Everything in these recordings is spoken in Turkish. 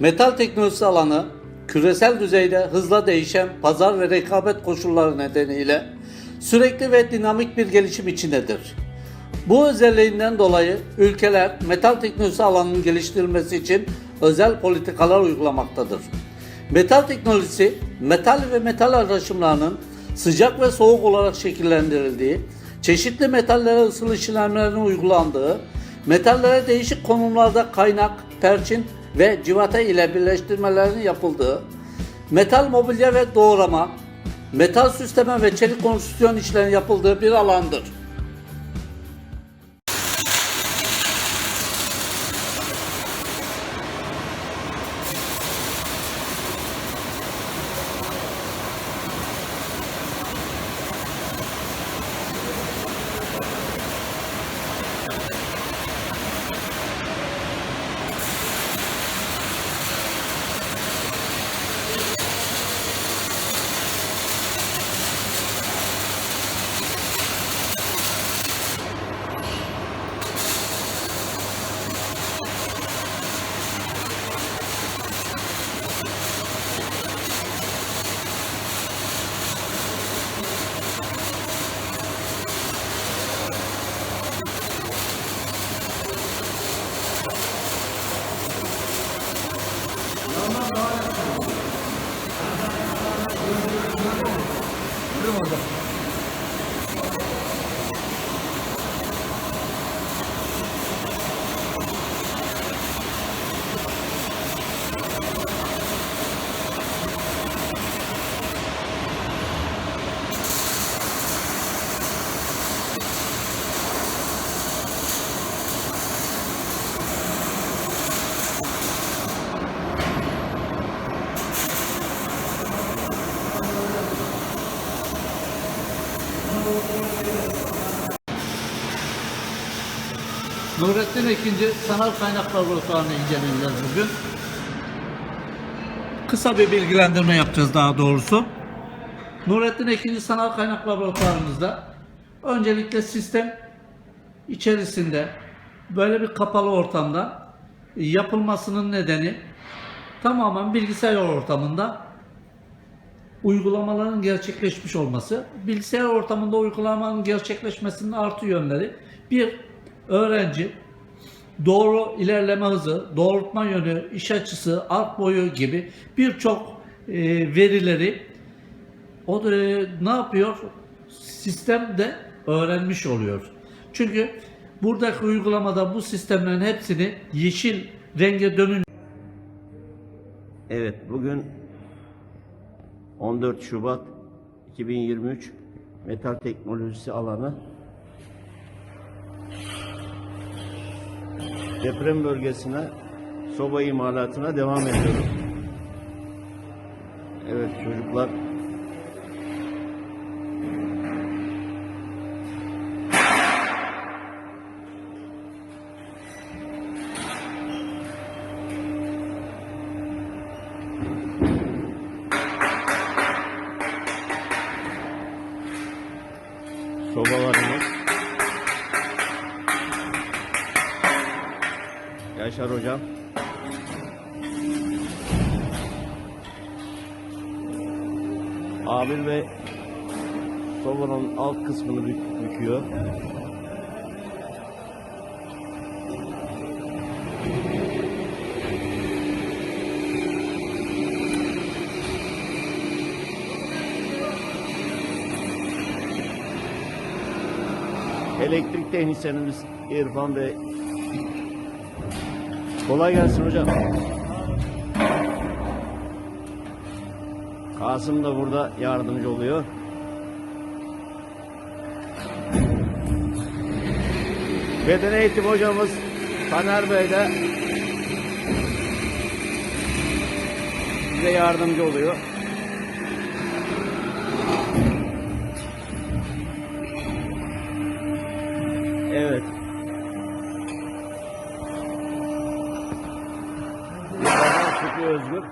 Metal teknolojisi alanı küresel düzeyde hızla değişen pazar ve rekabet koşulları nedeniyle sürekli ve dinamik bir gelişim içindedir. Bu özelliğinden dolayı ülkeler metal teknolojisi alanının geliştirilmesi için özel politikalar uygulamaktadır. Metal teknolojisi, metal ve metal araşımlarının sıcak ve soğuk olarak şekillendirildiği, çeşitli metallere ısıl işlemlerinin uygulandığı, metallere değişik konumlarda kaynak, perçin ve civata ile birleştirmelerin yapıldığı, metal mobilya ve doğrama, metal süsleme ve çelik konstrüksiyon işlerinin yapıldığı bir alandır. 그래 먼저. Nurettin Ekinci Sanal Kaynaklar Laboratuvarı'nı inceleyeceğiz bugün. Kısa bir bilgilendirme yapacağız daha doğrusu. Nurettin Ekinci Sanal Kaynaklar Laboratuvarımızda öncelikle sistem içerisinde böyle bir kapalı ortamda yapılmasının nedeni tamamen bilgisayar ortamında uygulamaların gerçekleşmiş olması. Bilgisayar ortamında uygulamanın gerçekleşmesinin artı yönleri bir öğrenci doğru ilerleme hızı, doğrultma yönü, iş açısı, ark boyu gibi birçok e, verileri o da e, ne yapıyor? Sistemde öğrenmiş oluyor. Çünkü buradaki uygulamada bu sistemlerin hepsini yeşil renge dönün Evet, bugün 14 Şubat 2023 metal teknolojisi alanı deprem bölgesine soba imalatına devam ediyoruz. Evet çocuklar sobalarımız Yaşar hocam Abim ve sobanın alt kısmını bük- büküyor. Elektrik teknisyenimiz İrfan Bey. Kolay gelsin hocam. Kasım da burada yardımcı oluyor. Beden eğitim hocamız Taner Bey de bize yardımcı oluyor. Evet. özgür.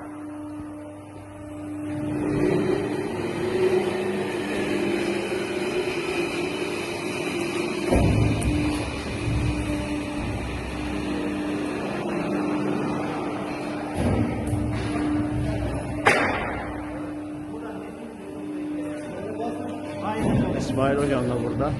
İsmail Hocam da burada.